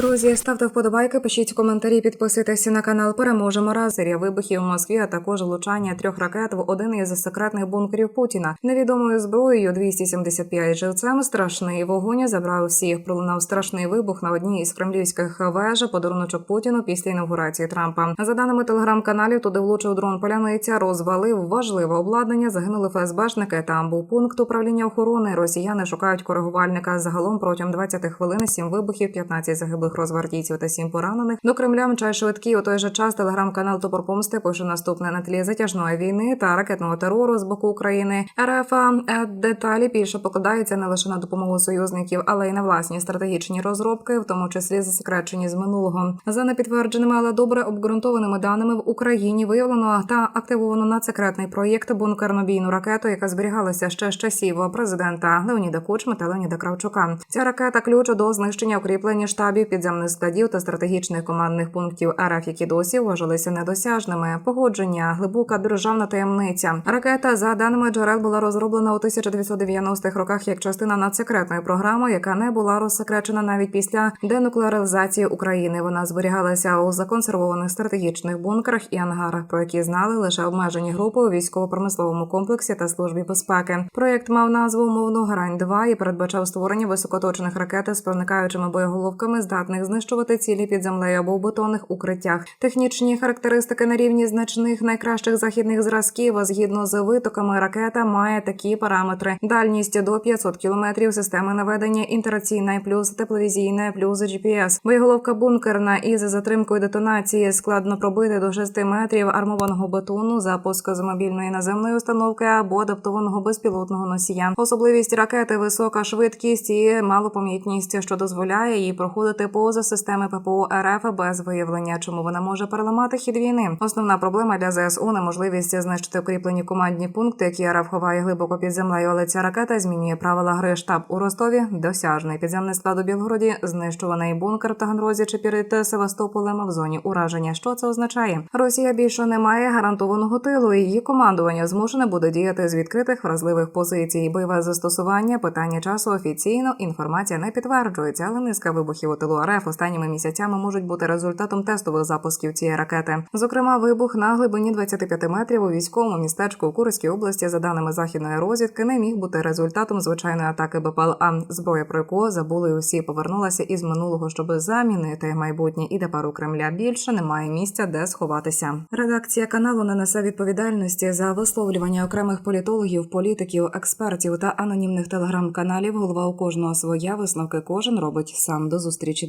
Друзі, ставте вподобайки, пишіть коментарі, підписуйтесь на канал. Переможемо раз. Серія вибухів в Москві, а також влучання трьох ракет в один із секретних бункерів Путіна. Невідомою зброєю 275 живцем. Страшний вогонь забрав всіх. Пролунав страшний вибух на одній із кремлівських веж. Подаруночок Путіну після інаугурації Трампа. За даними телеграм-каналів, туди влучив дрон поляниця, розвалив важливе обладнання. Загинули ФСБшники. Там був пункт управління охорони. Росіяни шукають коригувальника. Загалом протягом 20 хвилин 7 вибухів, 15 загиблих розгвардійців та 7 поранених. До Кремля мчає швидкий. У той же час телеграм-канал Топор Помсти пише наступне на тлі затяжної війни та ракетного терору з боку України. РФ е, деталі більше покладаються не лише на допомогу союзників, але й на власні стратегічні розробки, в тому числі засекречені з минулого. За непідтвердженими, але добре обґрунтованими даними в Україні виявлено та активовано надсекретний проєкт бункерно-бійну ракету, яка зберігалася ще з часів президента Леоніда Кучми та Леоніда Кравчука. Ця ракета ключ до знищення укріплень штабів, підземних складів та стратегічних командних пунктів РФ, які досі вважалися недосяжними. Погодження, глибока державна таємниця. Ракета, за даними джерел, була розроблена у 1990-х роках як частина надсекретної програми, яка не була розсекречена навіть після денуклеаризації України. Вона зберігалася у законсервованих стратегічних бункерах і ангарах, про які знали лише обмежені групи у військово-промисловому комплексі та службі безпеки. Проєкт мав назву умовно грань 2 і передбачав створення високоточних ракет з проникаючими боєголовками, здатних знищувати цілі під землею або в бетонних укриттях. Технічні характеристики на рівні значних найкращих західних зразків. а Згідно з витоками, ракета має такі параметри: дальність до 500 кілометрів, система наведення інтераційна плюс тепловізійна плюс GPS. Боєголовка бункерна із затримкою детонації складно пробити до 6 метрів армованого бетону, запуск з мобільної наземної установки або адаптованого безпілотного носія. Особливість ракети висока швидкість і малопомітність, що дозволяє їй проходити поза системи ППО РФ без виявлення, чому вона може переламати хід війни. Основна проблема для ЗСУ неможливість знищити укріплені командні пункти, які РФ ховає глибоко під землею. Але ця ракета змінює правила гри. Штаб у Ростові досяжний підземний склад у Білгороді, знищуваний бункер в Таганрозі чи перед Севастополем в зоні ураження. Що це означає? Росія більше не має гарантованого тилу. Її командування змушене буде діяти з відкритих вразливих позицій. Бойове застосування питання часу офіційно інформація не підтверджується, але низка вибухів у тилу РФ останніми місяцями можуть бути результатом тестових запусків цієї ракети. Зокрема, вибух на глибині 25 метрів у військовому містечку у Курській області, за даними західної розвідки, не міг бути результатом звичайної атаки БПЛА. Зброя про яку забули усі повернулася із минулого, щоб замінити майбутнє. І тепер у Кремля більше немає місця, де сховатися. Редакція каналу не несе відповідальності за висловлювання окремих політологів, політиків, експертів та анонімних телеграм-каналів. Голова у кожного своя висновки кожен робить сам. До зустрічі,